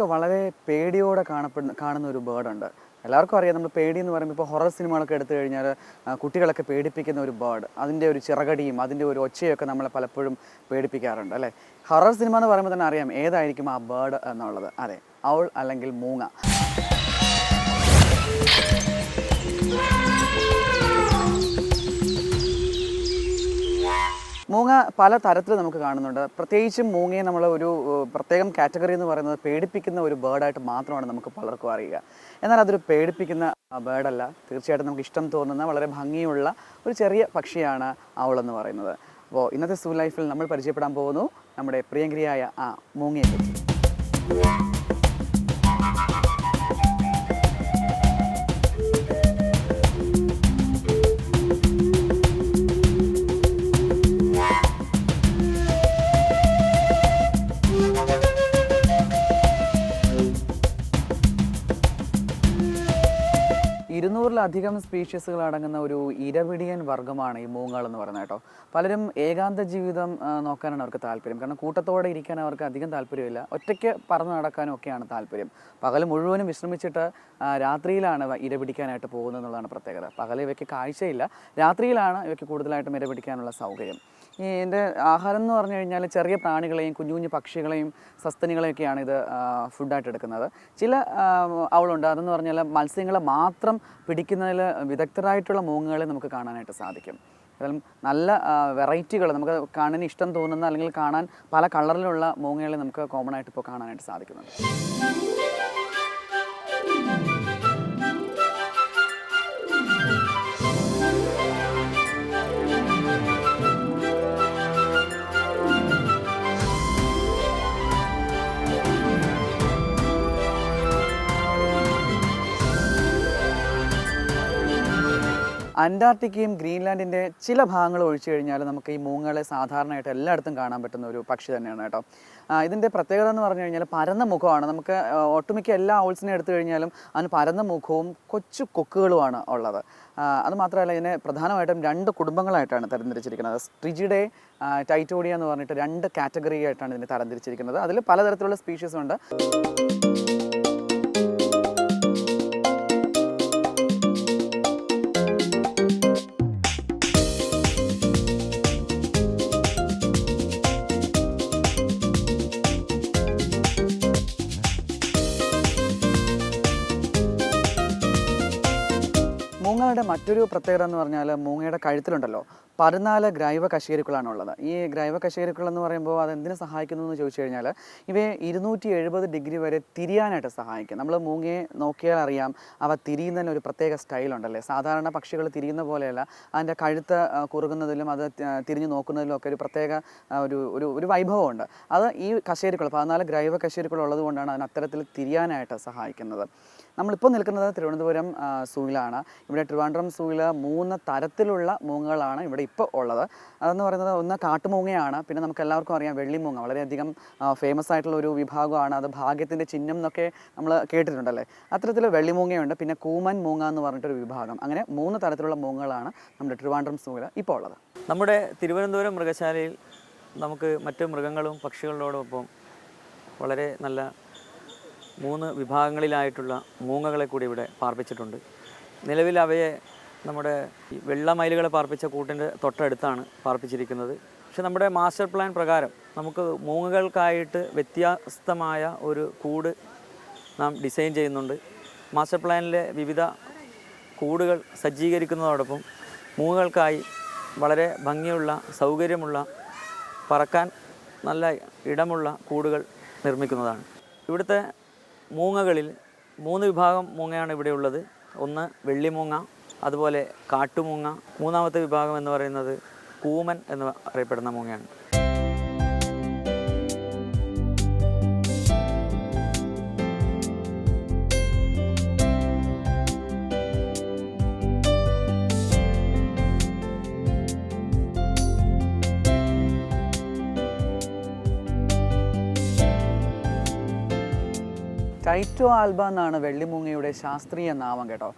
നമ്മളൊക്കെ വളരെ പേടിയോടെ കാണപ്പെടുന്ന കാണുന്ന ഒരു ബേർഡുണ്ട് എല്ലാവർക്കും അറിയാം നമ്മൾ പേടി എന്ന് പറയുമ്പോൾ ഇപ്പോൾ ഹൊറർ സിനിമകളൊക്കെ എടുത്തു കഴിഞ്ഞാൽ കുട്ടികളൊക്കെ പേടിപ്പിക്കുന്ന ഒരു ബേർഡ് അതിന്റെ ഒരു ചിറകടിയും അതിന്റെ ഒരു ഒച്ചയൊക്കെ നമ്മളെ പലപ്പോഴും പേടിപ്പിക്കാറുണ്ട് അല്ലേ? ഹൊറർ സിനിമ എന്ന് പറയുമ്പോൾ തന്നെ അറിയാം ഏതായിരിക്കും ആ ബേർഡ് എന്നുള്ളത്. അതെ അവൾ അല്ലെങ്കിൽ മൂങ്ങ. മൂങ്ങ പല തരത്തിൽ നമുക്ക് കാണുന്നുണ്ട്. പ്രത്യേകിച്ചും മൂങ്ങയെ നമ്മൾ ഒരു പ്രത്യേകം കാറ്റഗറി എന്ന് പറയുന്നത് പേടിപ്പിക്കുന്ന ഒരു ബേർഡായിട്ട് മാത്രമാണ് നമുക്ക് പലർക്കും അറിയുക. എന്നാൽ അതൊരു പേടിപ്പിക്കുന്ന ബേർഡല്ല തീർച്ചയായിട്ടും നമുക്ക് ഇഷ്ടം തോന്നുന്ന വളരെ ഭംഗിയുള്ള ഒരു ചെറിയ പക്ഷിയാണ് അവളെന്ന് പറയുന്നത്. അപ്പോൾ ഇന്നത്തെ സൂ ലൈഫിൽ നമ്മൾ പരിചയപ്പെടാൻ പോകുന്നു നമ്മുടെ പ്രിയങ്കരിയായ ആ മൂങ്ങയെ ഇരുന്നൂറിലധികം സ്പീഷീസുകൾ അടങ്ങുന്ന ഒരു ഇരവിടിയൻ വർഗമാണ് ഈ മൂങ്ങകൾ എന്ന് പറയുന്നത് കേട്ടോ. പലരും ഏകാന്ത ജീവിതം നോക്കാനാണ് അവർക്ക് താല്പര്യം. കാരണം കൂട്ടത്തോടെ ഇരിക്കാൻ അവർക്ക് അധികം താല്പര്യമില്ല. ഒറ്റയ്ക്ക് പറന്ന് നടക്കാനും ഒക്കെയാണ് താല്പര്യം. പകൽ മുഴുവനും വിശ്രമിച്ചിട്ട് രാത്രിയിലാണ് ഇര ഇരപിടിക്കാനായിട്ട് പോകുന്നത് എന്നുള്ളതാണ് പ്രത്യേകത. പകൽ ഇവയ്ക്ക് കാഴ്ചയില്ല. രാത്രിയിലാണ് ഇവയ്ക്ക് കൂടുതലായിട്ടും ഇരപിടിക്കാനുള്ള സൗകര്യം. ഈ എന്റെ ആഹാരം എന്ന് പറഞ്ഞു കഴിഞ്ഞാൽ ചെറിയ പ്രാണികളെയും കുഞ്ഞു കുഞ്ഞു പക്ഷികളെയും സസ്തനികളെയൊക്കെയാണ് ഇത് ഫുഡായിട്ട് എടുക്കുന്നത് ചില അവളുണ്ട്. അതെന്ന് പറഞ്ഞാൽ മത്സ്യങ്ങളെ മാത്രം പിടിക്കുന്നതിൽ വിദഗ്ധരായിട്ടുള്ള മൂങ്ങകളെ നമുക്ക് കാണാനായിട്ട് സാധിക്കും. ഏതായാലും നല്ല വെറൈറ്റികൾ നമുക്ക് കാണാൻ ഇഷ്ടം തോന്നുന്ന അല്ലെങ്കിൽ കാണാൻ പല കളറിലുള്ള മൂങ്ങകളെ നമുക്ക് കോമൺ ആയിട്ട് ഇപ്പോൾ കാണാനായിട്ട് സാധിക്കുന്നുണ്ട്. അന്റാർട്ടിക്കയും ഗ്രീൻലാൻഡിന്റെ ചില ഭാഗങ്ങൾ ഒഴിച്ചു കഴിഞ്ഞാൽ നമുക്ക് ഈ മൂങ്ങകളെ സാധാരണയായിട്ട് എല്ലായിടത്തും കാണാൻ പറ്റുന്ന ഒരു പക്ഷി തന്നെയാണ് കേട്ടോ. ഇതിന്റെ പ്രത്യേകത എന്ന് പറഞ്ഞു കഴിഞ്ഞാൽ പരന്ന മുഖമാണ്. നമുക്ക് ഒട്ടുമിക്ക എല്ലാ ഔൾസിനെ എടുത്തു കഴിഞ്ഞാലും അതിന് പരന്ന മുഖവും കൊച്ചു കൊക്കുകളുമാണ് ഉള്ളത്. അതുമാത്രമല്ല അത് മാത്രമല്ല ഇതിനെ പ്രധാനമായിട്ടും രണ്ട് കുടുംബങ്ങളായിട്ടാണ് തരംതിരിച്ചിരിക്കുന്നത്. സ്ട്രിജിഡേ ടൈറ്റോഡിയ എന്ന് പറഞ്ഞിട്ട് രണ്ട് കാറ്റഗറി ആയിട്ടാണ് ഇതിനെ തരംതിരിച്ചിരിക്കുന്നത്. അതിൽ പലതരത്തിലുള്ള സ്പീഷീസ് ഉണ്ട്. മറ്റൊരു പ്രത്യേകത എന്ന് പറഞ്ഞാൽ മൂങ്ങയുടെ കഴുത്തിലുണ്ടല്ലോ. പതിനാല് ഗ്രൈവ കശേരുക്കളാണ് ഉള്ളത് ഈ ഗ്രൈവ കശേരുക്കൾ എന്ന് പറയുമ്പോൾ അത് എന്തിനു സഹായിക്കുന്നു എന്ന് ചോദിച്ചു കഴിഞ്ഞാൽ ഇവയെ ഇരുന്നൂറ്റി എഴുപത് ഡിഗ്രി വരെ തിരിയാനായിട്ട് സഹായിക്കും. നമ്മൾ മൂങ്ങയെ നോക്കിയാൽ അറിയാം അവ തിരിയുന്നതിന് ഒരു പ്രത്യേക സ്റ്റൈലുണ്ടല്ലേ സാധാരണ പക്ഷികൾ തിരിയുന്ന പോലെയല്ല. അതിന്റെ കഴുത്ത് കുറുകുന്നതിലും അത് തിരിഞ്ഞു നോക്കുന്നതിലും ഒക്കെ ഒരു പ്രത്യേക ഒരു ഒരു ഒരു വൈഭവമുണ്ട്. അത് ഈ കശേരുക്കൾ പതിനാല് ഗ്രൈവ കശേരുക്കൾ ഉള്ളതുകൊണ്ടാണ് അതിന് അത്തരത്തിൽ തിരിയാനായിട്ട് സഹായിക്കുന്നത്. നമ്മളിപ്പോൾ നിൽക്കുന്നത് തിരുവനന്തപുരം സൂയിലാണ്. ഇവിടെ ട്രിവാൻഡ്രം സൂയിൽ മൂന്ന് തരത്തിലുള്ള മൂങ്ങകളാണ് ഇവിടെ ഇപ്പോൾ ഉള്ളത്. അതെന്ന് പറയുന്നത് ഒന്ന് കാട്ടുമൂങ്ങയാണ്. പിന്നെ നമുക്ക് എല്ലാവർക്കും അറിയാം വെള്ളിമൂങ്ങ. വളരെയധികം ഫേമസ് ആയിട്ടുള്ള ഒരു വിഭാഗമാണ്. അത് ഭാഗ്യത്തിന്റെ ചിഹ്നം എന്നൊക്കെ നമ്മൾ കേട്ടിട്ടുണ്ടല്ലേ? അത്തരത്തിൽ വെള്ളിമൂങ്ങയുണ്ട്. പിന്നെ കൂമൻ മൂങ്ങ എന്ന് പറഞ്ഞിട്ടൊരു വിഭാഗം. അങ്ങനെ മൂന്ന് തരത്തിലുള്ള മൂങ്ങകളാണ് നമ്മുടെ ട്രിവാൻഡ്രം സൂയിൽ ഇപ്പോൾ ഉള്ളത്. നമ്മുടെ തിരുവനന്തപുരം മൃഗശാലയിൽ നമുക്ക് മറ്റ് മൃഗങ്ങളും പക്ഷികളോടൊപ്പം വളരെ നല്ല മൂന്ന് വിഭാഗങ്ങളിലായിട്ടുള്ള മൂങ്ങകളെ കൂടി ഇവിടെ പാർപ്പിച്ചിട്ടുണ്ട്. നിലവിൽ അവയെ നമ്മുടെ വെള്ളമയിലുകളെ പാർപ്പിച്ച കൂട്ടിന്റെ തൊട്ടടുത്താണ് പാർപ്പിച്ചിരിക്കുന്നത്. പക്ഷെ നമ്മുടെ മാസ്റ്റർ പ്ലാൻ പ്രകാരം നമുക്ക് മൂങ്ങകൾക്കായിട്ട് വ്യത്യസ്തമായ ഒരു കൂട് നാം ഡിസൈൻ ചെയ്യുന്നുണ്ട്. മാസ്റ്റർ പ്ലാനിലെ വിവിധ കൂടുകൾ സജ്ജീകരിക്കുന്നതോടൊപ്പം മൂങ്ങകൾക്കായി വളരെ ഭംഗിയുള്ള സൗകര്യമുള്ള പറക്കാൻ നല്ല ഇടമുള്ള കൂടുകൾ നിർമ്മിക്കുന്നതാണ്. ഇവിടുത്തെ മൂങ്ങകളിൽ മൂന്ന് വിഭാഗം മൂങ്ങയാണ് ഇവിടെ ഉള്ളത്. ഒന്ന് വെള്ളിമൂങ്ങ അതുപോലെ കാട്ടുമൂങ്ങ. മൂന്നാമത്തെ വിഭാഗം എന്ന് പറയുന്നത് കൂമൻ എന്ന് അറിയപ്പെടുന്ന മൂങ്ങയാണ്. ടൈറ്റോ ആൽബ എന്നാണ് വെള്ളിമൂങ്ങയുടെ ശാസ്ത്രീയ നാമം കേട്ടോ.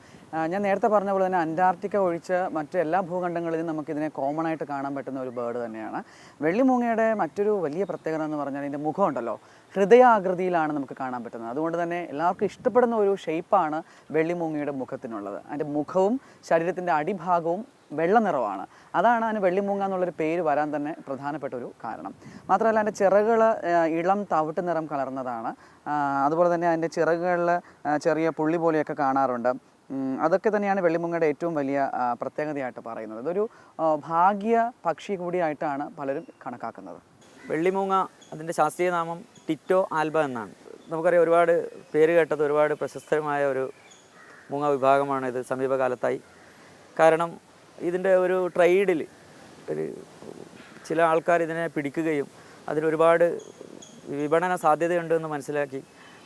ഞാൻ നേരത്തെ പറഞ്ഞ പോലെ തന്നെ അന്റാർട്ടിക്ക ഒഴിച്ച് മറ്റു എല്ലാ ഭൂഖണ്ഡങ്ങളിലും നമുക്കിതിനെ കോമൺ ആയിട്ട് കാണാൻ പറ്റുന്ന ഒരു ബേർഡ് തന്നെയാണ്. വെള്ളിമൂങ്ങയുടെ മറ്റൊരു വലിയ പ്രത്യേകത എന്ന് പറഞ്ഞാൽ ഇതിന്റെ മുഖമുണ്ടല്ലോ ഹൃദയാകൃതിയിലാണ് നമുക്ക് കാണാൻ പറ്റുന്നത്. അതുകൊണ്ട് തന്നെ എല്ലാവർക്കും ഇഷ്ടപ്പെടുന്ന ഒരു ഷേപ്പാണ് വെള്ളിമൂങ്ങയുടെ മുഖത്തിനുള്ളത്. അതിന്റെ മുഖവും ശരീരത്തിന്റെ അടിഭാഗവും വെള്ള നിറമാണ് അതാണ് അതിന് വെള്ളിമൂങ്ങ എന്നുള്ളൊരു പേര് വരാൻ തന്നെ പ്രധാനപ്പെട്ട ഒരു കാരണം. മാത്രമല്ല അതിന്റെ ചിറകുകൾ ഇളം തവിട്ട് നിറം കലർന്നതാണ്. അതുപോലെ തന്നെ അതിന്റെ ചിറകുകളിൽ ചെറിയ പുള്ളി പോലെയൊക്കെ കാണാറുണ്ട്. അതൊക്കെ തന്നെയാണ് വെള്ളിമുങ്ങയുടെ ഏറ്റവും വലിയ പ്രത്യേകതയായിട്ട് പറയുന്നത്. ഇതൊരു ഭാഗ്യ പക്ഷി കൂടിയായിട്ടാണ് പലരും കണക്കാക്കുന്നത്. വെള്ളിമൂങ്ങ അതിന്റെ ശാസ്ത്രീയ നാമം ടിറ്റോ ആൽബ എന്നാണ്. നമുക്കറിയാം ഒരുപാട് പേര് കേട്ടത് ഒരുപാട് പ്രശസ്തമായ ഒരു മൂങ്ങ വിഭാഗമാണ് ഇത് സമീപകാലത്തായി. കാരണം ഇതിന്റെ ഒരു ട്രൈഡിൽ ഒരു ചില ആൾക്കാർ ഇതിനെ പിടിക്കുകയും അതിന് ഒരുപാട് വിപണന സാധ്യതയുണ്ടെന്ന് മനസ്സിലാക്കി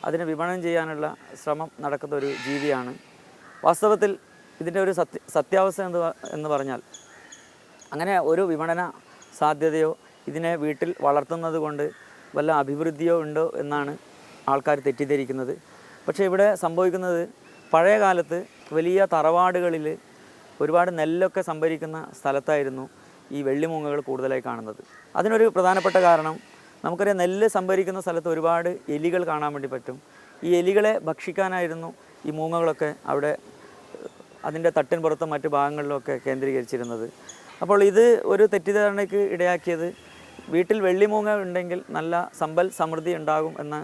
അതിനെ വിപണനം ചെയ്യാനുള്ള ശ്രമം നടക്കുന്ന ഒരു ജീവിയാണ്. വാസ്തവത്തിൽ ഇതിന്റെ ഒരു സത്യ സത്യാവസ്ഥ എന്ന് എന്ന് പറഞ്ഞാൽ അങ്ങനെ ഒരു വിപണന സാധ്യതയോ ഇതിനെ വീട്ടിൽ വളർത്തുന്നത് കൊണ്ട് വല്ല അഭിവൃദ്ധിയോ ഉണ്ടോ എന്നാണ് ആൾക്കാർ തെറ്റിദ്ധരിക്കുന്നത്. പക്ഷേ ഇവിടെ സംഭവിക്കുന്നത് പഴയ കാലത്ത് വലിയ തറവാടുകളിൽ ഒരുപാട് നെല്ലൊക്കെ സംഭരിക്കുന്ന സ്ഥലത്തായിരുന്നു ഈ വെള്ളിമൂങ്ങകൾ കൂടുതലായി കാണുന്നത്. അതിനൊരു പ്രധാനപ്പെട്ട കാരണം നമുക്കറിയാം നെല്ല് സംഭരിക്കുന്ന സ്ഥലത്ത് ഒരുപാട് എലികൾ കാണാൻ വേണ്ടി പറ്റും. ഈ എലികളെ ഭക്ഷിക്കാനായിരുന്നു ഈ മൂങ്ങകളൊക്കെ അവിടെ അതിന്റെ തട്ടിൻ പുറത്തും മറ്റു ഭാഗങ്ങളിലൊക്കെ കേന്ദ്രീകരിച്ചിരുന്നത്. അപ്പോൾ ഇത് ഒരു തെറ്റിദ്ധാരണയ്ക്ക് ഇടയാക്കിയത് വീട്ടിൽ വെള്ളിമൂങ്ങ ഉണ്ടെങ്കിൽ നല്ല സമ്പൽ സമൃദ്ധി ഉണ്ടാകും എന്ന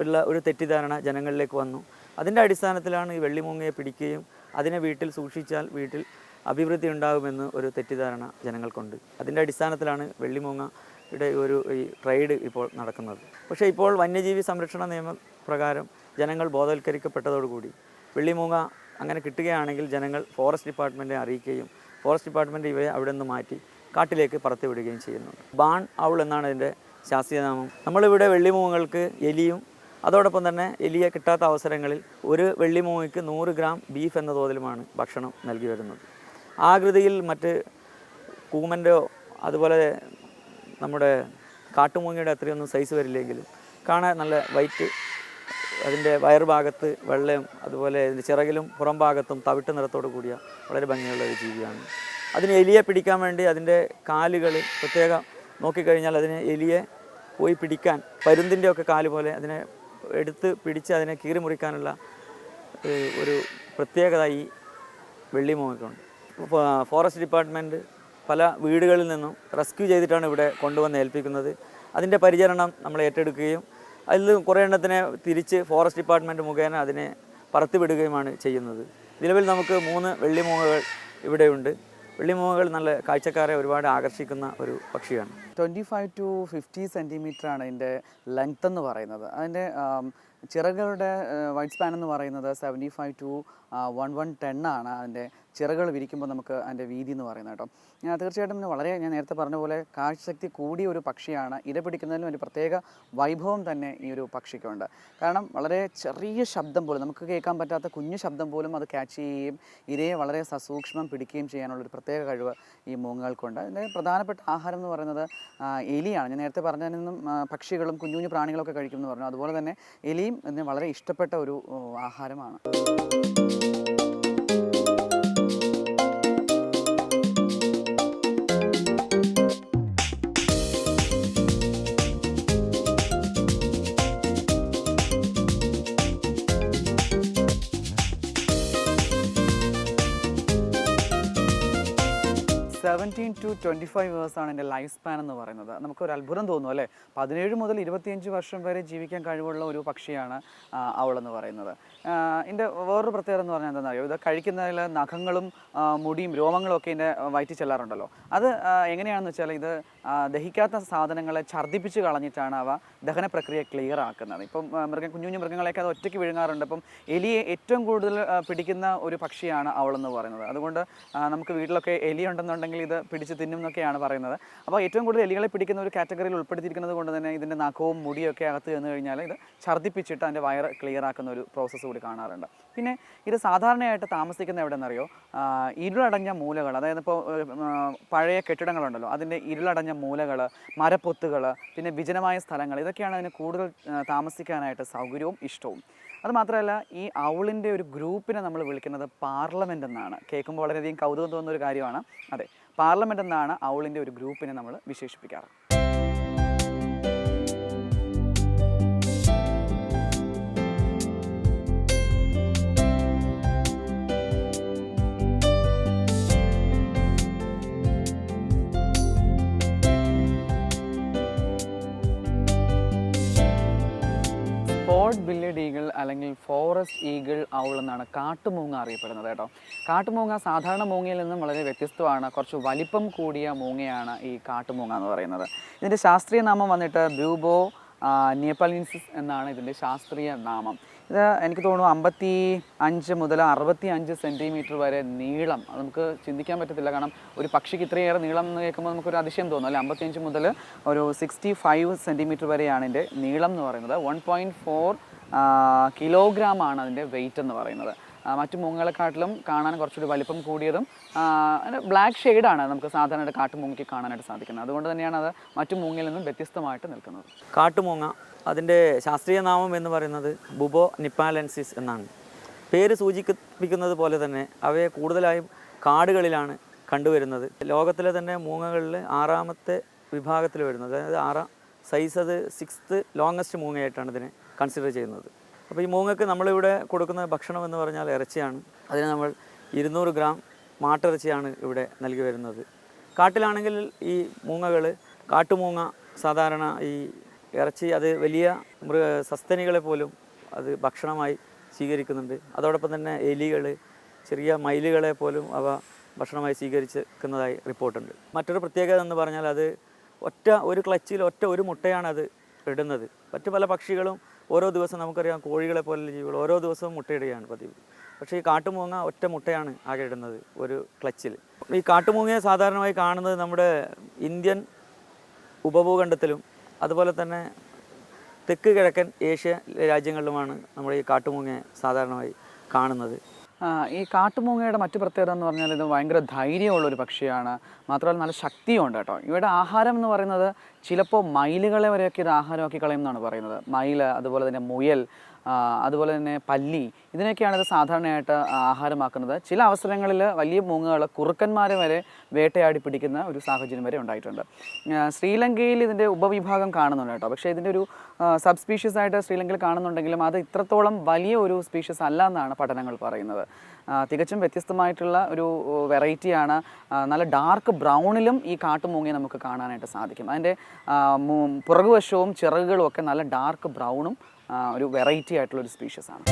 ഉള്ള ഒരു തെറ്റിദ്ധാരണ ജനങ്ങളിലേക്ക് വന്നു. അതിന്റെ അടിസ്ഥാനത്തിലാണ് ഈ വെള്ളിമൂങ്ങയെ പിടിക്കുകയും അതിനെ വീട്ടിൽ സൂക്ഷിച്ചാൽ വീട്ടിൽ അഭിവൃദ്ധി ഉണ്ടാകുമെന്ന് ഒരു തെറ്റിദ്ധാരണ ജനങ്ങൾക്കുണ്ട്. അതിന്റെ അടിസ്ഥാനത്തിലാണ് വെള്ളിമൂങ്ങയുടെ ഒരു ഈ ട്രേഡ് ഇപ്പോൾ നടക്കുന്നത്. പക്ഷേ ഇപ്പോൾ വന്യജീവി സംരക്ഷണ നിയമപ്രകാരം ജനങ്ങൾ ബോധവൽക്കരിക്കപ്പെട്ടതോടുകൂടി വെള്ളിമൂങ്ങ അങ്ങനെ കിട്ടുകയാണെങ്കിൽ ജനങ്ങൾ ഫോറസ്റ്റ് ഡിപ്പാർട്ട്മെന്റിനെ അറിയിക്കുകയും ഫോറസ്റ്റ് ഡിപ്പാർട്ട്മെന്റ് ഇവയെ അവിടെ നിന്ന് മാറ്റി കാട്ടിലേക്ക് പറത്തിവിടുകയും ചെയ്യുന്നുണ്ട് ബാൺ ഔൾ എന്നാണ് ഇതിന്റെ ശാസ്ത്രീയനാമം നമ്മളിവിടെ വെള്ളിമൂങ്ങകൾക്ക് എലിയും അതോടൊപ്പം തന്നെ എലിയെ കിട്ടാത്ത അവസരങ്ങളിൽ ഒരു വെള്ളിമൂങ്ങയ്ക്ക് നൂറ് ഗ്രാം ബീഫ് എന്ന തോതിലുമാണ് ഭക്ഷണം നൽകി വരുന്നത്. ആകൃതിയിൽ മറ്റ് കൂമന്റെ അതുപോലെ നമ്മുടെ കാട്ടുമൂങ്ങയുടെ അത്രയൊന്നും സൈസ് വരില്ലെങ്കിലും കാണാൻ നല്ല വൈറ്റ് അതിന്റെ വയറുഭാഗത്ത് വെള്ളയും അതുപോലെ ഇതിന്റെ ചിറകിലും പുറം ഭാഗത്തും തവിട്ട് നിറത്തോട് കൂടിയ വളരെ ഭംഗിയുള്ള ഒരു ജീവിയാണ്. അതിന് എലിയെ പിടിക്കാൻ വേണ്ടി അതിന്റെ കാലുകൾ പ്രത്യേകം നോക്കിക്കഴിഞ്ഞാൽ അതിന് എലിയെ പോയി പിടിക്കാൻ പരുന്തിന്റെ ഒക്കെ കാൽ പോലെ അതിനെ എടുത്ത് പിടിച്ച് അതിനെ കീറി മുറിക്കാനുള്ള ഒരു പ്രത്യേകത ഈ വെള്ളിമൂങ്ങയ്ക്കുണ്ട് ഫോ- ഫോറസ്റ്റ് ഡിപ്പാർട്ട്മെന്റ് പല വീടുകളിൽ നിന്നും റെസ്ക്യൂ ചെയ്തിട്ടാണ് ഇവിടെ കൊണ്ടുവന്ന് ഏൽപ്പിക്കുന്നത്. അതിന്റെ പരിചരണം നമ്മൾ ഏറ്റെടുക്കുകയും അതിൽ കുറേ എണ്ണത്തിനെ തിരിച്ച് ഫോറസ്റ്റ് ഡിപ്പാർട്ട്മെന്റ് മുഖേന അതിനെ പറത്തിവിടുകയുമാണ് ചെയ്യുന്നത്. നിലവിൽ നമുക്ക് മൂന്ന് വെള്ളിമൂങ്ങകൾ ഇവിടെയുണ്ട്. വെള്ളിമൂങ്ങകൾ നല്ല കാഴ്ചക്കാരെ ഒരുപാട് ആകർഷിക്കുന്ന ഒരു പക്ഷിയാണ്. Twenty five to fifty centimetre ആണ് ഇതിന്റെ ലെങ്ത് എന്ന് പറയുന്നത്. അതിന്റെ ചിറകളുടെ വൈറ്റ് സ്പാൻ എന്ന് പറയുന്നത് seventy five to one one ten ആണ് അതിന്റെ ചിറകുകൾ വിരിക്കുമ്പോൾ നമുക്ക് അതിന്റെ വീതി എന്ന് പറയുന്നത് കേട്ടോ. ഞാൻ തീർച്ചയായിട്ടും വളരെ ഞാൻ നേരത്തെ പറഞ്ഞ പോലെ കാഴ്ചശക്തി കൂടിയ ഒരു പക്ഷിയാണ്. ഇര പിടിക്കുന്നതിലും ഒരു പ്രത്യേക വൈഭവം തന്നെ ഈ ഒരു പക്ഷിക്കുണ്ട്. കാരണം വളരെ ചെറിയ ശബ്ദം പോലും നമുക്ക് കേൾക്കാൻ പറ്റാത്ത കുഞ്ഞു ശബ്ദം പോലും അത് ക്യാച്ച് ചെയ്യുകയും ഇരയെ വളരെ സസൂക്ഷ്മം പിടിക്കുകയും ചെയ്യാനുള്ള ഒരു പ്രത്യേക കഴിവ് ഈ മൂങ്ങകൾക്കുണ്ട് അതിന്റെ പ്രധാനപ്പെട്ട ആഹാരം എന്ന് പറയുന്നത് എലിയാണ്. ഞാൻ നേരത്തെ പറഞ്ഞതിൽ നിന്നും പക്ഷികളും കുഞ്ഞു കുഞ്ഞു പ്രാണികളൊക്കെ കഴിക്കുമെന്ന് പറഞ്ഞു. അതുപോലെ തന്നെ എലിയും ഇതിന് വളരെ ഇഷ്ടപ്പെട്ട ഒരു ആഹാരമാണ്. ടു ട്വന്റി ഫൈവ് ആണ് എന്റെ ലൈഫ് സ്പാൻ എന്ന് പറയുന്നത്. നമുക്കൊരു അത്ഭുതം തോന്നും അല്ലേ? പതിനേഴ് മുതൽ ഇരുപത്തിയഞ്ച് വർഷം വരെ ജീവിക്കാൻ കഴിവുള്ള ഒരു പക്ഷിയാണ് അവളെന്ന് പറയുന്നത്. എന്റെ വേറൊരു പ്രത്യേകത എന്ന് പറഞ്ഞാൽ എന്താണെന്ന് അറിയോ ഇത് കഴിക്കുന്നതിൽ നഖങ്ങളും മുടിയും രോമങ്ങളും ഒക്കെ ഇതിന്റെ വയറ്റി ചെല്ലാറുണ്ടല്ലോ. അത് എങ്ങനെയാണെന്ന് വെച്ചാൽ ഇത് ദഹിക്കാത്ത സാധനങ്ങളെ ഛർദ്ദിപ്പിച്ച് കളഞ്ഞിട്ടാണ് അവ ദഹന പ്രക്രിയ ക്ലിയർ ആക്കുന്നത്. ഇപ്പം മൃഗം കുഞ്ഞു കുഞ്ഞു മൃഗങ്ങളെയൊക്കെ അത് ഒറ്റയ്ക്ക് വിഴുങ്ങാറുണ്ട്. അപ്പം എലിയെ ഏറ്റവും കൂടുതൽ പിടിക്കുന്ന ഒരു പക്ഷിയാണ് അവളെന്ന് പറയുന്നത്. അതുകൊണ്ട് നമുക്ക് വീട്ടിലൊക്കെ എലി ഉണ്ടെന്നുണ്ടെങ്കിൽ ഇത് പിടിച്ച് തിന്നും എന്നൊക്കെയാണ് പറയുന്നത്. അപ്പോൾ ഏറ്റവും കൂടുതൽ എലികളെ പിടിക്കുന്ന ഒരു കാറ്റഗറിയിൽ ഉൾപ്പെടുത്തിയിരിക്കുന്നത് കൊണ്ട് തന്നെ ഇതിന്റെ നഖവും മുടിയൊക്കെ അകത്ത് ചെന്ന് കഴിഞ്ഞാൽ ഇത് ഛർദ്ദിപ്പിച്ചിട്ട് അതിന്റെ വയർ ക്ലിയർ ആക്കുന്ന ഒരു പ്രോസസ്സ് കൂടി കാണാറുണ്ട്. പിന്നെ ഇത് സാധാരണയായിട്ട് താമസിക്കുന്ന എവിടെയെന്നറിയോ ആ, ഇരുളടഞ്ഞ മൂലകൾ അതായത് ഇപ്പോൾ പഴയ കെട്ടിടങ്ങളുണ്ടല്ലോ അതിന്റെ ഇരുളടഞ്ഞ മൂലകൾ മരപ്പൊത്തുകൾ പിന്നെ വിജനമായ സ്ഥലങ്ങൾ ഇതൊക്കെയാണ് അതിന് കൂടുതൽ താമസിക്കാനായിട്ട് സൗകര്യവും ഇഷ്ടവും. അതുമാത്രമല്ല ഈ ഔളിന്റെ ഒരു ഗ്രൂപ്പിനെ നമ്മൾ വിളിക്കുന്നത് പാർലമെന്റ് എന്നാണ്. കേൾക്കുമ്പോൾ വളരെയധികം കൗതുകം തോന്നുന്ന ഒരു കാര്യമാണ്. അതെ പാർലമെന്റ് എന്നാണ് ഔളിന്റെ ഒരു ഗ്രൂപ്പിനെ നമ്മൾ വിശേഷിപ്പിക്കാറ്. സ്പോട്ട് ബില്ലഡ് ഈഗിൾ അല്ലെങ്കിൽ ഫോറസ്റ്റ് ഈഗിൾ ഔൾ എന്നാണ് കാട്ടുമൂങ്ങ അറിയപ്പെടുന്നത് കേട്ടോ. കാട്ടുമൂങ്ങ സാധാരണ മൂങ്ങയിൽ നിന്നും വളരെ വ്യത്യസ്തമാണ്. കുറച്ച് വലിപ്പം കൂടിയ മൂങ്ങയാണ് ഈ കാട്ടുമൂങ്ങ എന്ന് പറയുന്നത്. ഇതിന്റെ ശാസ്ത്രീയ നാമം വന്നിട്ട് ബ്യൂബോ നിയപ്പലിൻസിസ് എന്നാണ് ഇതിന്റെ ശാസ്ത്രീയ നാമം. ഇത് എനിക്ക് തോന്നുന്നു അമ്പത്തി അഞ്ച് മുതൽ അറുപത്തി അഞ്ച് സെന്റിമീറ്റർ വരെ നീളം. അത് നമുക്ക് ചിന്തിക്കാൻ പറ്റത്തില്ല. കാരണം ഒരു പക്ഷിക്ക് ഇത്രയേറെ നീളം എന്ന് കേൾക്കുമ്പോൾ നമുക്കൊരു അതിശയം തോന്നും. അല്ലെ? അമ്പത്തി അഞ്ച് മുതൽ ഒരു സിക്സ്റ്റി ഫൈവ് സെന്റിമീറ്റർ വരെയാണ് ഇതിന്റെ നീളം എന്ന് പറയുന്നത്. വൺ പോയിന്റ് ഫോർ കിലോഗ്രാം ആണ് അതിന്റെ വെയിറ്റ് എന്ന് പറയുന്നത്. മറ്റു മൂങ്ങകളെക്കാട്ടിലും കാണാൻ കുറച്ചുകൂടി വലിപ്പം കൂടിയതും ബ്ലാക്ക് ഷെയ്ഡാണ് നമുക്ക് സാധാരണ കാട്ടുമൂങ്ങയ്ക്ക് കാണാനായിട്ട് സാധിക്കുന്നത്. അതുകൊണ്ട് തന്നെയാണ് അത് മറ്റു മൂങ്ങയിൽ നിന്നും വ്യത്യസ്തമായിട്ട് നിൽക്കുന്നത്. കാട്ടുമൂങ്ങ. അതിന്റെ ശാസ്ത്രീയ നാമം എന്ന് പറയുന്നത് ബുബോ നിപ്പാലൻസിസ് എന്നാണ്. പേര് സൂചിപ്പിക്കുന്നത് പോലെ തന്നെ അവയെ കൂടുതലായും കാടുകളിലാണ് കണ്ടുവരുന്നത്. ലോകത്തിലെ തന്നെ മൂങ്ങകളിൽ ആറാമത്തെ വിഭാഗത്തിൽ വരുന്നത്. അതായത് ആറാം സൈസ് അത് സിക്സ്ത് ലോങ്ങസ്റ്റ് മൂങ്ങയായിട്ടാണ് ഇതിനെ കൺസിഡർ ചെയ്യുന്നത്. അപ്പോൾ ഈ മൂങ്ങക്ക് നമ്മളിവിടെ കൊടുക്കുന്ന ഭക്ഷണം എന്ന് പറഞ്ഞാൽ ഇറച്ചിയാണ്. അതിന് നമ്മൾ ഇരുന്നൂറ് ഗ്രാം മാട്ടിറച്ചിയാണ് ഇവിടെ നൽകി വരുന്നത്. കാട്ടിലാണെങ്കിൽ ഈ മൂങ്ങകൾ കാട്ടുമൂങ്ങ സാധാരണ ഈ ഇറച്ചി അത് വലിയ മൃഗ സസ്തനികളെ പോലും അത് ഭക്ഷണമായി സ്വീകരിക്കുന്നുണ്ട്. അതോടൊപ്പം തന്നെ എലികൾ ചെറിയ മയിലുകളെ പോലും അവ ഭക്ഷണമായി സ്വീകരിച്ചിരിക്കുന്നതായി റിപ്പോർട്ടുണ്ട്. മറ്റൊരു പ്രത്യേകത എന്ന് പറഞ്ഞാൽ അത് ഒറ്റ ഒരു ക്ലച്ചിൽ ഒറ്റ ഒരു മുട്ടയാണ് അത് ഇടുന്നത്. മറ്റു പല പക്ഷികളും ഓരോ ദിവസം നമുക്കറിയാം കോഴികളെ പോലുള്ള ജീവികൾ ഓരോ ദിവസവും മുട്ടയിടുകയാണ് പതിവ്. പക്ഷേ ഈ കാട്ടുമൂങ്ങ ഒറ്റ മുട്ടയാണ് ആകെ ഇടുന്നത് ഒരു ക്ലച്ചിൽ. ഈ കാട്ടുമൂങ്ങയെ സാധാരണമായി കാണുന്നത് നമ്മുടെ ഇന്ത്യൻ ഉപഭൂഖണ്ഡത്തിലും അതുപോലെ തന്നെ തെക്ക് കിഴക്കൻ ഏഷ്യ രാജ്യങ്ങളിലുമാണ് നമ്മൾ ഈ കാട്ടുമുങ്ങയെ സാധാരണമായി കാണുന്നത്. ഈ കാട്ടുമൂങ്ങയുടെ മറ്റു പ്രത്യേകത എന്ന് പറഞ്ഞാൽ ഇത് ഭയങ്കര ധൈര്യമുള്ളൊരു പക്ഷിയാണ്. മാത്രമല്ല നല്ല ശക്തിയുണ്ട് കേട്ടോ. ഇവയുടെ ആഹാരം എന്ന് പറയുന്നത് ചിലപ്പോൾ മയിലുകളെ വരെയൊക്കെ ഇത് ആഹാരമാക്കി കളയുമെന്നാണ് പറയുന്നത്. മയിൽ അതുപോലെ തന്നെ മുയൽ അതുപോലെ തന്നെ പല്ലി ഇതിനൊക്കെയാണ് ഇത് സാധാരണയായിട്ട് ആഹാരമാക്കുന്നത്. ചില അവസരങ്ങളിൽ വലിയ മൂങ്ങകൾ കുറുക്കന്മാരെ വരെ വേട്ടയാടി പിടിക്കുന്ന ഒരു സാഹചര്യം വരെ ഉണ്ടായിട്ടുണ്ട്. ശ്രീലങ്കയിൽ ഇതിന്റെ ഉപവിഭാഗം കാണുന്നുണ്ട് കേട്ടോ. പക്ഷേ ഇതിന്റെ ഒരു സബ് സ്പീഷ്യസ് ആയിട്ട് ശ്രീലങ്കയിൽ കാണുന്നുണ്ടെങ്കിലും അത് ഇത്രത്തോളം വലിയ ഒരു സ്പീഷ്യസ് അല്ല എന്നാണ് പഠനങ്ങൾ പറയുന്നത്. തികച്ചും വ്യത്യസ്തമായിട്ടുള്ള ഒരു വെറൈറ്റിയാണ് നല്ല ഡാർക്ക് ബ്രൗണിലും ഈ കാട്ടുമൂങ്ങയെ നമുക്ക് കാണാനായിട്ട് സാധിക്കും. അതിന്റെ പുറകുവശവും ചിറകുകളും ഒക്കെ നല്ല ഡാർക്ക് ബ്രൗണും ഒരു വെറൈറ്റി ആയിട്ടുള്ള ഒരു സ്പീഷ്യസ് ആണ്.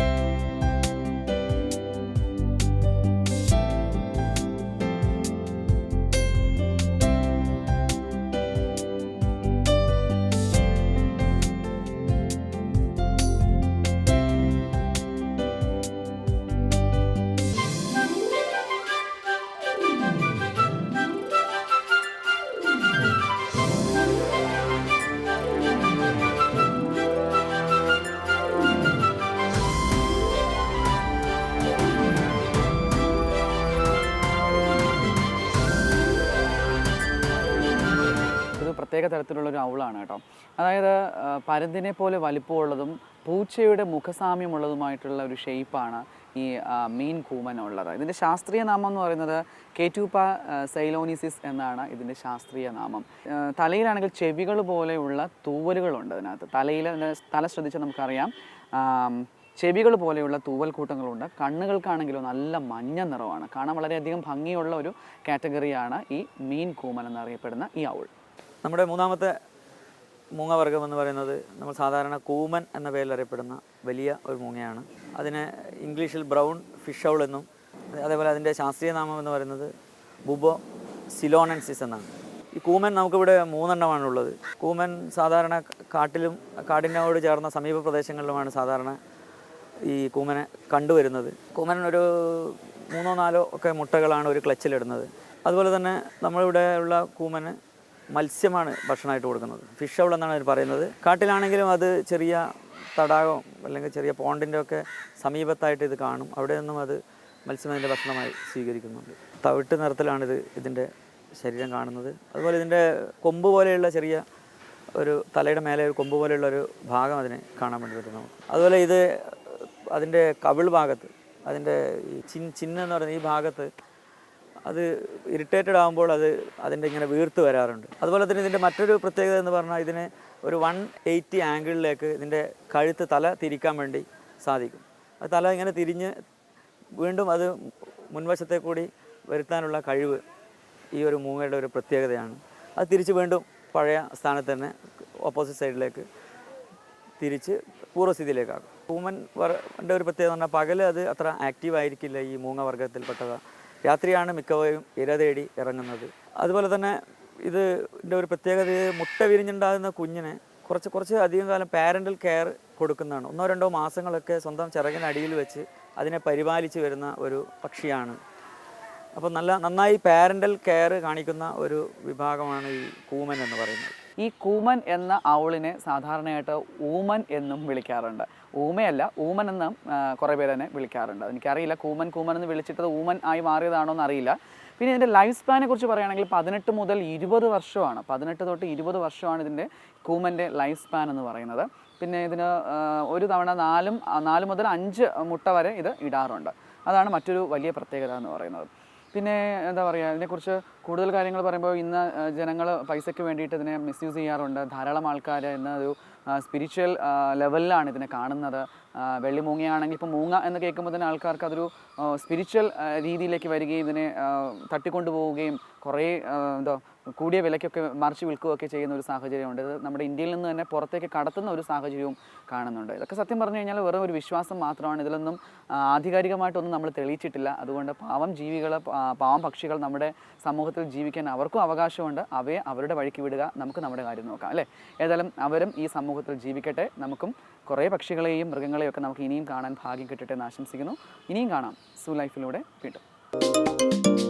പ്രത്യേക തരത്തിലുള്ള ഒരു ഔളാണ് കേട്ടോ. അതായത് പരുന്തിനെ പോലെ വലിപ്പമുള്ളതും പൂച്ചയുടെ മുഖസാമ്യമുള്ളതുമായിട്ടുള്ള ഒരു ഷേപ്പാണ് ഈ മീൻ കൂമനുള്ളത് ഇതിന്റെ ശാസ്ത്രീയ നാമം എന്ന് പറയുന്നത് കേറ്റൂപ്പ സൈലോനിസിസ് എന്നാണ് ഇതിന്റെ ശാസ്ത്രീയ നാമം. തലയിലാണെങ്കിൽ ചെവികൾ പോലെയുള്ള തൂവലുകളുണ്ട് അതിനകത്ത്. തലയിൽ തല ശ്രദ്ധിച്ചാൽ നമുക്കറിയാം. ചെവികൾ പോലെയുള്ള തൂവൽ കൂട്ടങ്ങളുണ്ട് കണ്ണുകൾക്കാണെങ്കിലോ നല്ല മഞ്ഞ നിറമാണ്. കാണാൻ വളരെയധികം ഭംഗിയുള്ള ഒരു കാറ്റഗറിയാണ് ഈ മീൻ കൂമൻ എന്നറിയപ്പെടുന്ന ഈ ഔൾ. നമ്മുടെ മൂന്നാമത്തെ മൂങ്ങവർഗം എന്ന് പറയുന്നത് നമ്മൾ സാധാരണ കൂമൻ എന്ന പേരിൽ അറിയപ്പെടുന്ന വലിയ ഒരു മൂങ്ങയാണ്. അതിനെ ഇംഗ്ലീഷിൽ ബ്രൗൺ ഫിഷ് ഔൾ എന്നും അതേപോലെ അതിന്റെ ശാസ്ത്രീയ നാമം എന്ന് പറയുന്നത് ബുബോ സിലോണൻസിസ് എന്നാണ്. ഈ കൂമൻ നമുക്കിവിടെ മൂന്നെണ്ണമാണ് ഉള്ളത്. കൂമൻ സാധാരണ കാട്ടിലും കാടിനോട് ചേർന്ന സമീപ പ്രദേശങ്ങളിലുമാണ് സാധാരണ ഈ കൂമനെ കണ്ടുവരുന്നത്. കൂമൻ ഒരു മൂന്നോ നാലോ ഒക്കെ മുട്ടകളാണ് ഒരു ക്ലച്ചിലിടുന്നത്. അതുപോലെ തന്നെ നമ്മളിവിടെ ഉള്ള കൂമന് മത്സ്യമാണ് ഭക്ഷണമായിട്ട് കൊടുക്കുന്നത്. ഫിഷ് ഔൾ എന്നാണ് അവർ പറയുന്നത്. കാട്ടിലാണെങ്കിലും അത് ചെറിയ തടാകം അല്ലെങ്കിൽ ചെറിയ പോണ്ടിന്റെ ഒക്കെ സമീപത്തായിട്ട് ഇത് കാണും. അവിടെ നിന്നും അത് മത്സ്യം അതിന്റെ ഭക്ഷണമായി സ്വീകരിക്കുന്നുണ്ട്. തവിട്ട് നിറത്തിലാണിത് ഇതിന്റെ ശരീരം കാണുന്നത്. അതുപോലെ ഇതിന്റെ കൊമ്പ് പോലെയുള്ള ചെറിയ ഒരു തലയുടെ മേലെ ഒരു കൊമ്പ് പോലെയുള്ള ഒരു ഭാഗം അതിനെ കാണാൻ വേണ്ടി പറ്റും നമുക്ക് അതുപോലെ ഇത് അതിന്റെ കവിൾ ഭാഗത്ത് അതിന്റെ ചിൻ ചിഹ്നം എന്ന് പറയുന്ന ഈ ഭാഗത്ത് അത് ഇറിറ്റേറ്റഡ് ആകുമ്പോൾ അത് അതിന്റെ ഇങ്ങനെ വീർത്ത് വരാറുണ്ട്. അതുപോലെ തന്നെ ഇതിന്റെ മറ്റൊരു പ്രത്യേകത എന്ന് പറഞ്ഞാൽ ഇതിന് ഒരു വൺ എയ്റ്റി ആംഗിളിലേക്ക് ഇതിന്റെ കഴുത്ത് തല തിരിക്കാൻ വേണ്ടി സാധിക്കും. അത് തല ഇങ്ങനെ തിരിഞ്ഞ് വീണ്ടും അത് മുൻവശത്തെ കൂടി വരുത്താനുള്ള കഴിവ് ഈ ഒരു മൂങ്ങയുടെ ഒരു പ്രത്യേകതയാണ്. അത് തിരിച്ച് വീണ്ടും പഴയ സ്ഥാനത്ത് തന്നെ ഓപ്പോസിറ്റ് സൈഡിലേക്ക് തിരിച്ച് പൂർവസ്ഥിതിയിലേക്കാക്കും. കൂമൻ വർന്റെ ഒരു പ്രത്യേകത പറഞ്ഞാൽ പകൽ അത് അത്ര ആക്റ്റീവ് ആയിരിക്കില്ല ഈ മൂങ്ങ വർഗത്തിൽപ്പെട്ടത് രാത്രിയാണ് മിക്കവാറും ഇര തേടി ഇറങ്ങുന്നത്. അതുപോലെ തന്നെ ഇത് ഇതിന്റെ ഒരു പ്രത്യേകത മുട്ട വിരിഞ്ഞുണ്ടാകുന്ന കുഞ്ഞിനെ കുറച്ച് കുറച്ച് അധികം കാലം പാരന്റൽ കെയർ കൊടുക്കുന്നതാണ്. ഒന്നോ രണ്ടോ മാസങ്ങളൊക്കെ സ്വന്തം ചിറകിനടിയിൽ വെച്ച് അതിനെ പരിപാലിച്ച് വരുന്ന ഒരു പക്ഷിയാണ്. അപ്പോൾ നല്ല നന്നായി പാരന്റൽ കെയർ കാണിക്കുന്ന ഒരു വിഭാഗമാണ് ഈ കൂമൻ എന്ന് പറയുന്നത്. ഈ കൂമൻ എന്ന ഔളിനെ സാധാരണയായിട്ട് ഊമൻ എന്നും വിളിക്കാറുണ്ട്. ഊമയല്ല ഊമൻ എന്ന് കുറെ പേര് തന്നെ വിളിക്കാറുണ്ട്. എനിക്കറിയില്ല കൂമൻ കൂമൻ എന്ന് വിളിച്ചിട്ടത് ഊമൻ ആയി മാറിയതാണോ എന്ന് അറിയില്ല പിന്നെ ഇതിന്റെ ലൈഫ് സ്പാനെ കുറിച്ച് പറയുകയാണെങ്കിൽ പതിനെട്ട് മുതൽ ഇരുപത് വർഷമാണ്. പതിനെട്ട് തൊട്ട് ഇരുപത് വർഷമാണ് ഇതിന്റെ കൂമന്റെ ലൈഫ് സ്പാൻ എന്ന് പറയുന്നത്. പിന്നെ ഇതിന് ഒരു തവണ നാലും നാല് മുതൽ അഞ്ച് മുട്ട വരെ ഇത് ഇടാറുണ്ട്. അതാണ് മറ്റൊരു വലിയ പ്രത്യേകത എന്ന് പറയുന്നത്. പിന്നെ എന്താ പറയുക ഇതിനെക്കുറിച്ച് കൂടുതൽ കാര്യങ്ങൾ പറയുമ്പോൾ ഇന്ന് ജനങ്ങൾ പൈസയ്ക്ക് വേണ്ടിയിട്ട് ഇതിനെ മിസ്യൂസ് ചെയ്യാറുണ്ട്. ധാരാളം ആൾക്കാർ ഇന്ന് ഒരു സ്പിരിച്വൽ ലെവലിലാണ് ഇതിനെ കാണുന്നത്. വെള്ളി മൂങ്ങയാണെങ്കിൽ ഇപ്പോൾ മൂങ്ങ എന്ന് കേൾക്കുമ്പോൾ തന്നെ ആൾക്കാർക്ക് അതൊരു സ്പിരിച്വൽ രീതിയിലേക്ക് വരികയും ഇതിനെ തട്ടിക്കൊണ്ടുപോവുകയും തട്ടിക്കൊണ്ടു പോവുകയും കുറേ എന്തോ കൂടിയ വിലയ്ക്കൊക്കെ മറിച്ച് വിൽക്കുകയൊക്കെ ചെയ്യുന്ന ഒരു സാഹചര്യമുണ്ട്. ഇത് നമ്മുടെ ഇന്ത്യയിൽ നിന്ന് തന്നെ പുറത്തേക്ക് കടത്തുന്ന ഒരു സാഹചര്യവും കാണുന്നുണ്ട്. ഇതൊക്കെ സത്യം പറഞ്ഞു കഴിഞ്ഞാൽ വെറും ഒരു വിശ്വാസം മാത്രമാണ്. ഇതിലൊന്നും ആധികാരികമായിട്ടൊന്നും നമ്മൾ തെളിയിച്ചിട്ടില്ല. അതുകൊണ്ട് പാവം ജീവികൾ പാവം പക്ഷികൾ നമ്മുടെ സമൂഹത്തിൽ ജീവിക്കാൻ അവർക്കും അവകാശമുണ്ട്. അവയെ അവരുടെ വഴിക്ക് വിടുക. നമുക്ക് നമ്മുടെ കാര്യം നോക്കാം അല്ലേ? ഏതായാലും അവരും ഈ സമൂഹത്തിൽ ജീവിക്കട്ടെ. നമുക്കും കുറേ പക്ഷികളെയും മൃഗങ്ങളെയും ഒക്കെ നമുക്ക് ഇനിയും കാണാൻ ഭാഗ്യം കിട്ടട്ടെ എന്ന് ആശംസിക്കുന്നു. ഇനിയും കാണാം. സൂ ലൈഫിലൂടെ വീണ്ടും.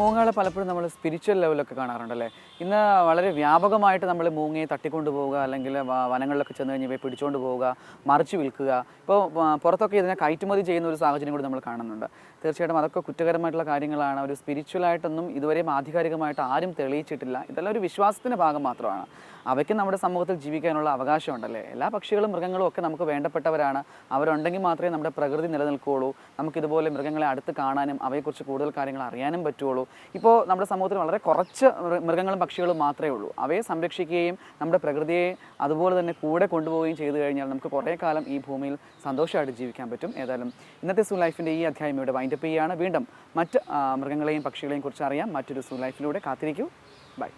മൂങ്ങകളെ പലപ്പോഴും നമ്മൾ സ്പിരിച്വൽ ലെവലൊക്കെ കാണാറുണ്ടല്ലേ? ഇന്ന് വളരെ വ്യാപകമായിട്ട് നമ്മൾ മൂങ്ങയെ തട്ടിക്കൊണ്ട് പോവുക അല്ലെങ്കിൽ വനങ്ങളിലൊക്കെ ചെന്ന് കഴിഞ്ഞ് ഇവയെ പിടിച്ചുകൊണ്ട് പോവുക മറിച്ച് വിൽക്കുക. ഇപ്പോൾ പുറത്തൊക്കെ ഇതിനെ കയറ്റുമതി ചെയ്യുന്ന ഒരു സാഹചര്യം കൂടി നമ്മൾ കാണുന്നുണ്ട്. തീർച്ചയായിട്ടും അതൊക്കെ കുറ്റകരമായിട്ടുള്ള കാര്യങ്ങളാണ്. ഒരു സ്പിരിച്വലായിട്ടൊന്നും ഇതുവരെയും ആധികാരികമായിട്ട് ആരും തെളിയിച്ചിട്ടില്ല. ഇതെല്ലാം ഒരു വിശ്വാസത്തിന്റെ ഭാഗം മാത്രമാണ്. അവയ്ക്ക് നമ്മുടെ സമൂഹത്തിൽ ജീവിക്കാനുള്ള അവകാശമുണ്ടല്ലേ? എല്ലാ പക്ഷികളും മൃഗങ്ങളും ഒക്കെ നമുക്ക് വേണ്ടപ്പെട്ടവരാണ്. അവരുണ്ടെങ്കിൽ മാത്രമേ നമ്മുടെ പ്രകൃതി നിലനിൽക്കുകയുള്ളൂ. നമുക്കിതുപോലെ മൃഗങ്ങളെ അടുത്ത് കാണാനും അവയെക്കുറിച്ച് കൂടുതൽ കാര്യങ്ങൾ അറിയാനും പറ്റുള്ളൂ ഇപ്പോൾ നമ്മുടെ സമൂഹത്തിൽ വളരെ കുറച്ച് മൃഗങ്ങളും പക്ഷികളും മാത്രമേ ഉള്ളൂ. അവയെ സംരക്ഷിക്കുകയും നമ്മുടെ പ്രകൃതിയെ അതുപോലെ തന്നെ കൂടെ കൊണ്ടുപോവുകയും ചെയ്തു കഴിഞ്ഞാൽ നമുക്ക് കുറേ കാലം ഈ ഭൂമിയിൽ സന്തോഷമായിട്ട് ജീവിക്കാൻ പറ്റും. ഏതായാലും ഇന്നത്തെ സു ലൈഫിന്റെ ഈ അധ്യായം ഇവിടെ വൈൻഡപ്പ് ചെയ്യുകയാണ് വീണ്ടും മറ്റ് മൃഗങ്ങളെയും പക്ഷികളെയും കുറിച്ച് അറിയാം മറ്റൊരു സൂ ലൈഫിലൂടെ കാത്തിരിക്കൂ. ബൈ.